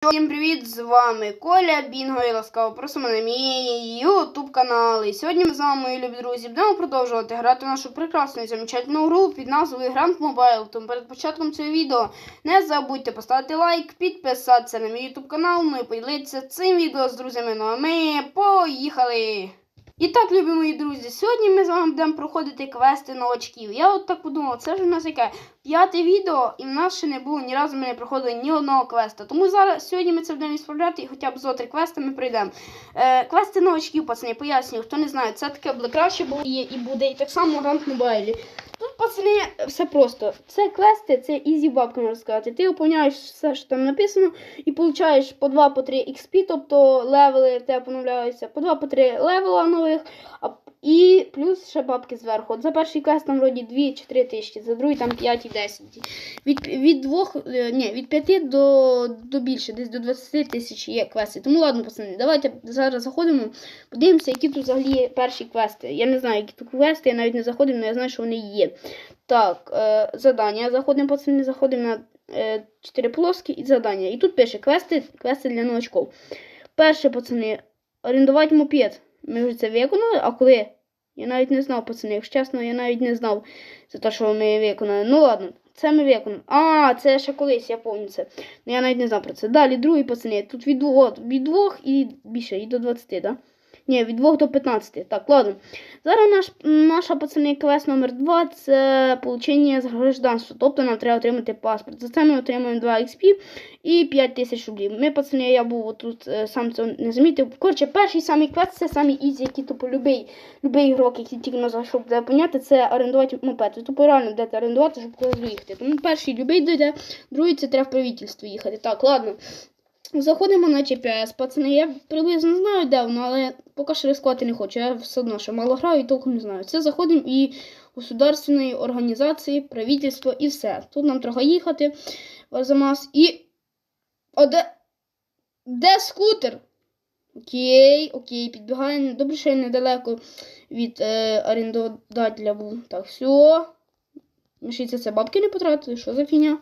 Всім привіт! З вами Коля Бінго і ласкаво просимо на мій YouTube канал. І сьогодні ми з вами, мої любі друзі, будемо продовжувати грати в нашу прекрасну і замечательну гру під назвою Grand Mobile. Тому перед початком цього відео не забудьте поставити лайк, підписатися на мій YouTube канал, ну і поділитися цим відео з друзями. Ну а ми поїхали! І так, любі мої друзі, сьогодні ми з вами будемо проходити квести новачків. Я от так подумала, це ж у нас яке п'яте відео, і в нас ще не було ні разу ми не проходили ні одного квеста. Тому зараз сьогодні ми це будемо відправляти і хоча б зо три квести ми пройдемо. Е, квести новачків, пацани, пояснюю, хто не знає, це таке краще було є і буде, і так само ранг мобайлі. Тут, пацани, все просто. Це квести, це ізі бабка, можна сказати. Ти оповняєш все, що там написано, і получаєш по 2 по 3 XP, тобто левели в тебе поновляються, по 2 по 3 левела нових, а, і плюс ще бабки зверху. От за перший квест там вроді 2 чи 3 тисячі, за другий там 5 і 10. Від, від, двох, е, ні, від 5 до, до більше, десь до 20 тисяч є квести. Тому ладно, пацани, давайте зараз заходимо, подивимося, які тут взагалі перші квести. Я не знаю, які тут квести, я навіть не заходив, але я знаю, що вони є. Так, е, задання. Заходимо, пацани, заходимо на е, 4 полоски і задання. І тут пише квести, квести для новачків. Перше, пацани, орендувати мопед. Ми вже це виконали, а коли? Я навіть не знав, пацани. Якщо чесно, я навіть не знав за те, що ми виконали. Ну ладно, це ми виконали. А, це ще колись, я пам'ятаю це. Ну, я навіть не знав про це. Далі, другий, пацани. Тут від от, від 2 і більше, і до 20, так? Да? Ні, від 2 до 15. Так, ладно. Зараз наш, наша пацани квест номер 2 це получення з гражданства. Тобто нам треба отримати паспорт. За це ми отримуємо 2 XP і 5 тисяч рублів. Ми, пацани, я був тут е, сам це не замітив. Коротше, перший самий квест це самий ізі, який тупо любий, любий ігрок, який тільки на щоб буде поняти, це орендувати мопед. Тупо реально будете орендувати, щоб кудись доїхати. Тому перший любий дойде, другий це треба в правительство їхати. Так, ладно. Заходимо на GPS, пацани. Я приблизно знаю, де воно, але поки що рискувати не хочу. Я все одно ще мало граю і толком не знаю. Це заходимо і государственної організації, правительство і все. Тут нам трохи їхати в Арзамас. І. О, де... Де скутер? Окей, окей, підбігаємо. Добре, що я недалеко від е, орендодателя був. Так, все. Мішиться це бабки не потратили. Що за фігня?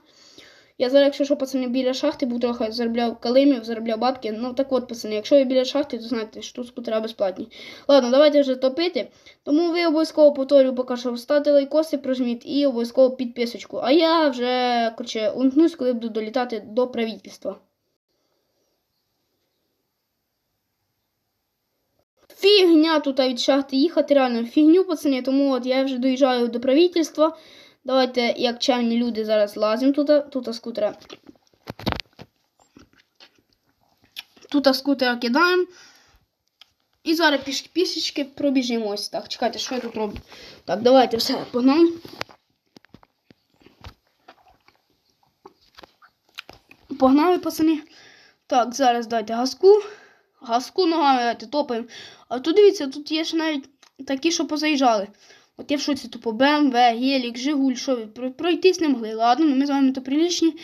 Я зараз, якщо що, пацани, біля шахти був трохи заробляв калимів, заробляв бабки. Ну так от, пацани, якщо ви біля шахти, то знаєте, що тут скутера безплатні. Ладно, давайте вже топити. Тому ви обов'язково повторюю, поки що вставте лайкоси, прожміть і обов'язково підписочку. А я вже коротше, умкнусь, коли буду долітати до правительства. Фігня тут від шахти їхати, реально фігню, пацани, тому от я вже доїжджаю до правительства. Давайте, як чемні люди, зараз лазимо тут, тут скутера. Тут скутера кидаємо. І зараз пішки пішечки пробіжимо ось так. Чекайте, що я тут роблю? Так, давайте все, погнали. Погнали, пацани. Так, зараз дайте газку. Газку ногами дайте топаємо. А тут дивіться, тут є ще навіть такі, що позаїжджали. От я в шоці тупо БМВ, Гелік, Жигуль, що пройтись не могли. Ладно, ну ми з вами то прилічні.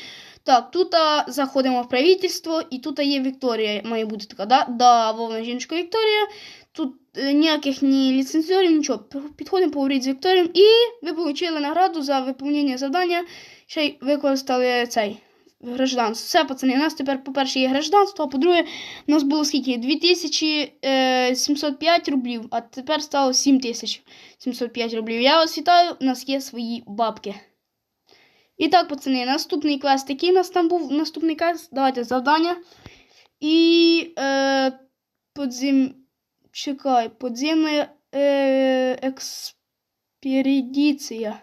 Так, тут заходимо в правительство, і тут є Вікторія, має бути така, да? Да, Вовна жіночка Вікторія. Тут е, ніяких ні ліцензіорів, нічого. Підходимо поговорити з Вікторієм, і ви отримали награду за виповнення завдання. Ще й використали цей гражданство. Все, пацани, у нас тепер, по-перше, є гражданство, а по-друге, у нас було скільки? 2705 рублів, а тепер стало 7705 рублів. Я вас вітаю, у нас є свої бабки. І так, пацани, наступний квест, який у нас там був наступний квест, давайте завдання. І е, подзем... Чекай, подземна е, експедиція.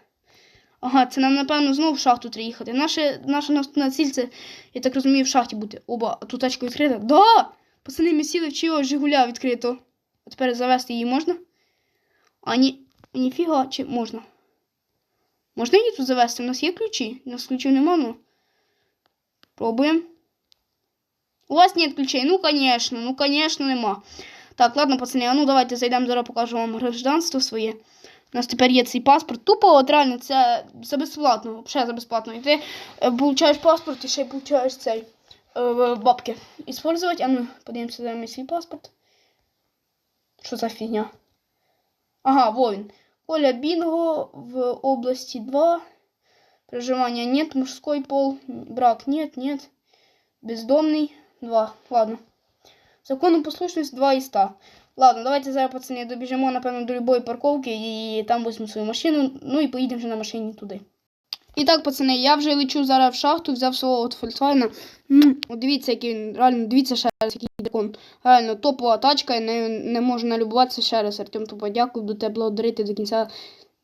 Ага, це нам, напевно, знову в шахту треба їхати. Наша, наша наступна ціль це, я так розумію, в шахті бути. Оба, а тут тачка відкрита. Да! Пацани, ми сіли в чого Жигуля відкрито. А тепер завести її можна? А ні, ніфіга, чи можна? Можна її тут завести? У нас є ключі? У нас ключів нема, ну. Пробуємо. У вас нет ключей? Ну, конечно, ну, конечно, нема. Так, ладно, пацани, а ну давайте зайдемо, зараз покажу вам гражданство своє. У нас тепер є цей паспорт. Тупо, от реально, це за безплатно. Взагалі за безплатно. І ти е, получаєш паспорт і ще й получаєш цей е, бабки. Іспользувати. А ну, подивимося за свій паспорт. Що за фігня? Ага, во він. Коля Бінго в області 2. Проживання нет, мужской пол. Брак нет, нет. Бездомний 2. Ладно. Законопослушність 2 із 100. Ладно, давайте зараз, пацани, добіжимо, напевно, до любої парковки і там візьмемо свою машину, ну і поїдемо вже на машині туди. І так, пацани, я вже лечу зараз в шахту, взяв свого от Volkswagen. От дивіться, який він, реально, дивіться ще раз, який дракон. Реально, топова тачка, не, не можу налюбуватися ще раз. Артем, тупо дякую, до тебе благодарити до кінця.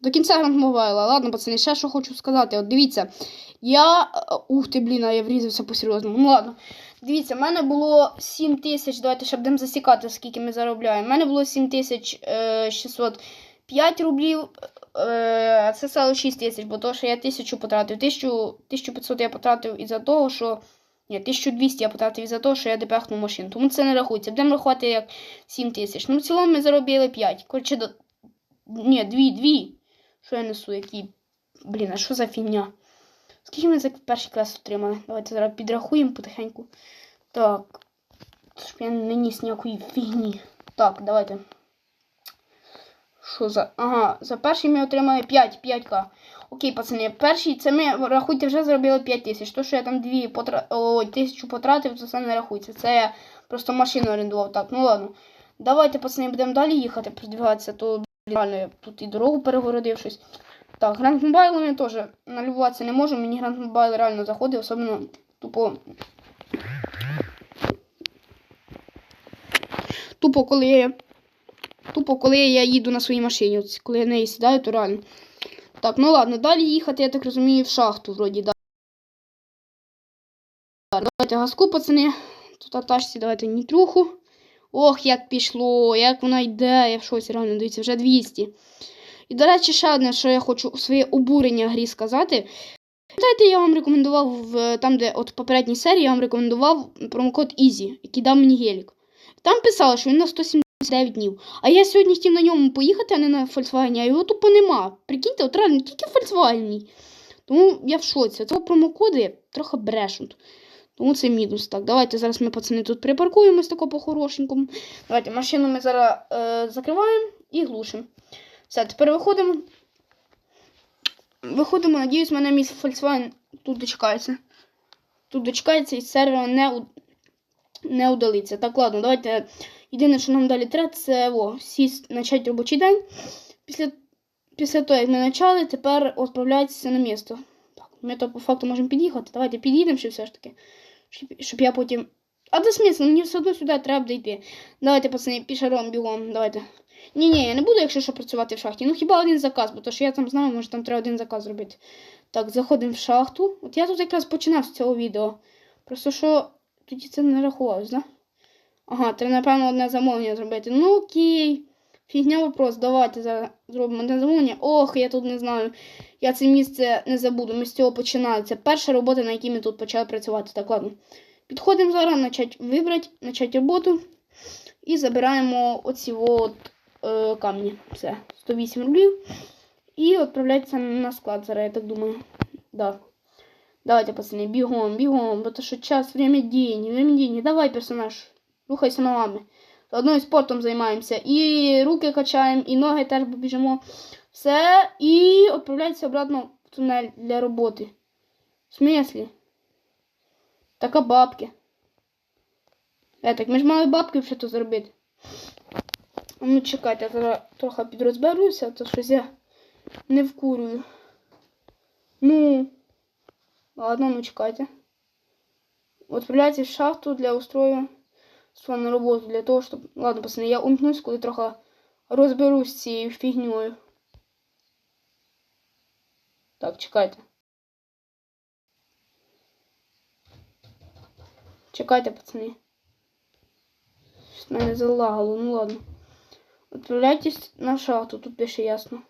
До кінця Гранд. Ладно, пацани, ще що хочу сказати. От дивіться, я. е, Ух ти, блін, а я врізався по-серйозному. Ну ладно. Дивіться, в мене було 7 тисяч, давайте ще будемо засікати, скільки ми заробляємо. У мене було 7 тисяч е, 605 рублів, е, а це стало 6 тисяч, бо то, що я тисячу потратив. 1000, 1500 я потратив із-за того, що. Ні, 1200 я потратив із-за того, що я депехнув машину. Тому це не рахується. Будемо рахувати як 7 тисяч. Ну, в цілому ми заробили 5. Коротше, до... ні, 2, 2. Що я несу, які. Блін, а що за фігня? Скільки ми за перший клас отримали? Давайте зараз підрахуємо потихеньку. Так. Щоб я не ніс ніякої фігні. Так, давайте. Що за. Ага, за перший ми отримали 5, 5к. Окей, пацани, перший, це ми, рахуйте, вже зробили 5 тисяч. То, що я там 2 потра... Ой, тисячу потратив, це все не рахується. Це я просто машину орендував. Так, ну ладно. Давайте, пацани, будемо далі їхати, продвигатися, то реально я тут і дорогу перегородив щось. Так, Гранд Мобайлом я теж налюбуватися не можу. Мені Гранд Мобайл реально заходить, особливо тупо. Тупо, коли я. Тупо, коли я їду на своїй машині. От коли я неї сідаю, то реально. Так, ну ладно, далі їхати, я так розумію, в шахту вроді, да. Давайте газку, пацани. Тут атачці, давайте нітруху. Ох, як пішло, як вона йде, я в шоці, реально, дивіться, вже 200. І, до речі, ще одне, що я хочу своє обурення грі сказати. Пам'ятаєте, я вам рекомендував в там, де от попередній серії я вам рекомендував промокод EASY, який дав мені гелік. Там писало, що він на 179 днів. А я сьогодні хотів на ньому поїхати, а не на Volkswagen, а його тупо нема. Прикиньте, от реально тільки Volkswagen. Тому я в шоці. Це промокоди трохи брешуть. Тому це мінус. Так, давайте зараз ми, пацани, тут припаркуємось тако по-хорошенькому. Давайте машину ми зараз е, закриваємо і глушимо. Все, тепер виходимо. Виходимо, надіюсь, мене мій Volkswagen тут дочекається. Тут дочекається і сервера не, у- не удалиться. Так, ладно, давайте. Єдине, що нам далі треба, це о, сість, почати робочий день. Після, після того, як ми почали, тепер відправляйтеся на місто. Так, ми то по факту можемо під'їхати. Давайте під'їдемо ще все ж таки. Щоб, щоб я потім. А де смисл? Мені все одно сюди треба дійти. Давайте, пацани, пішаром бігом, давайте. Ні, ні, я не буду, якщо що працювати в шахті. Ну хіба один заказ, бо то що я там знаю, може там треба один заказ зробити. Так, заходимо в шахту. От я тут якраз починав з цього відео. Просто що тоді це не рахувалось, да? Ага, треба, напевно, одне замовлення зробити. Ну окей. Фігня вопрос, давайте зробимо одне замовлення. Ох, я тут не знаю. Я це місце не забуду. Ми з цього починали. Це перша робота, на якій ми тут почали працювати. Так, ладно. Підходимо зараз, начать вибрати, начать роботу. І забираємо оці от е, камні. Все, 108 рублів. І відправляється на склад зараз, я так думаю. Да. Давайте, пацани, бігом, бігом, бо то що час, время деньги, время деньги. Давай, персонаж, рухайся ногами. Заодно і спортом займаємося. І руки качаємо, і ноги теж біжимо. Все. І відправляється обратно в тунель для роботи. В смислі? Така бабки. Е, так ми ж мали бабки вже то зробити. Ну, чекайте, я трохи підрозберуся, то щось я не вкурюю. Ну. Ладно, ну чекайте. Відправляйте в шахту для устрою на роботу. Для того, щоб. Ладно, пацани, я умкнусь, коли трохи розберусь з цією фігньою. Так, чекайте. Чекайте, пацани. Щось мене залагало, ну ладно. Отправляйтесь на шахту, тут пише ясно.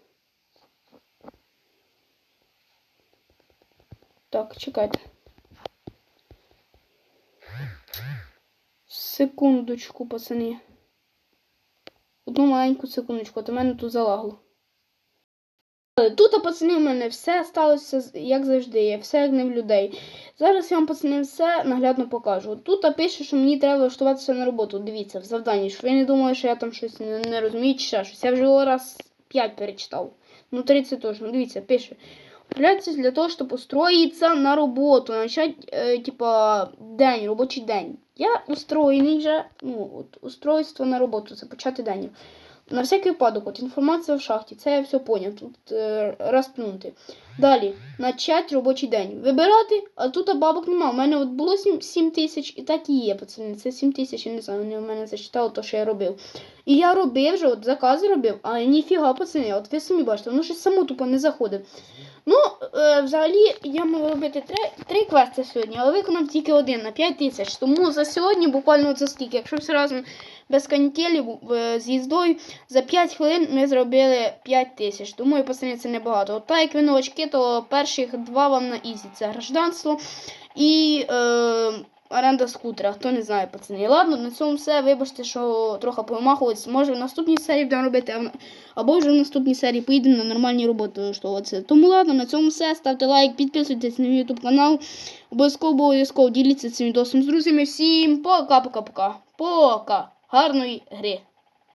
Так, чекайте. Секундочку, пацани. Одну маленьку секундочку, от у мене тут залагло. Тут, пацани, в мене все сталося як завжди, є все як не в людей. Зараз я вам, пацани, все наглядно покажу. Тут пише, що мені треба влаштуватися на роботу. Дивіться, в завданні, щоб ви не думали, що я там щось не, не розумію чи ще щось. Я вже раз 5 перечитав. Ну, 30 точно. Дивіться, пише. Відправляйтесь для того, щоб устроїтися на роботу, начать, е, типа, день, робочий день. Я устроєний вже, ну, от, устройство на роботу, це почати день. На всякий випадок, от інформація в шахті, це я все поняв. Тут е, розпнути. Далі, начать робочий день. Вибирати, а тут бабок нема. У мене от було 7, 7 тисяч, і так і є, пацани. Це 7 тисяч, я не знаю, вони в мене зачитали те, що я робив. І я робив вже, от закази робив, а ніфіга, пацани, от ви самі бачите, воно щось само тупо не заходить. Ну, е, взагалі, я мав робити три, три квести сьогодні, але виконав тільки один на 5 тисяч. Тому за сьогодні, буквально за скільки, якщо все разом без канітелі е, з їздою, за 5 хвилин ми зробили 5 тисяч. Думаю, пацани, це небагато. От так як ви новачки, то перших два вам на ізі. Це гражданство і е, оренда скутера. Хто не знає, пацани. Ладно, на цьому все. Вибачте, що трохи помахуватися. Може в наступній серії будемо робити, або вже в наступній серії поїдемо на нормальні роботи влаштовуватися. Тому ладно, на цьому все. Ставте лайк, підписуйтесь на мій ютуб канал. Обов'язково обов'язково діліться цим відосом з друзями. Всім пока-пока-пока. Пока. Гарної гри.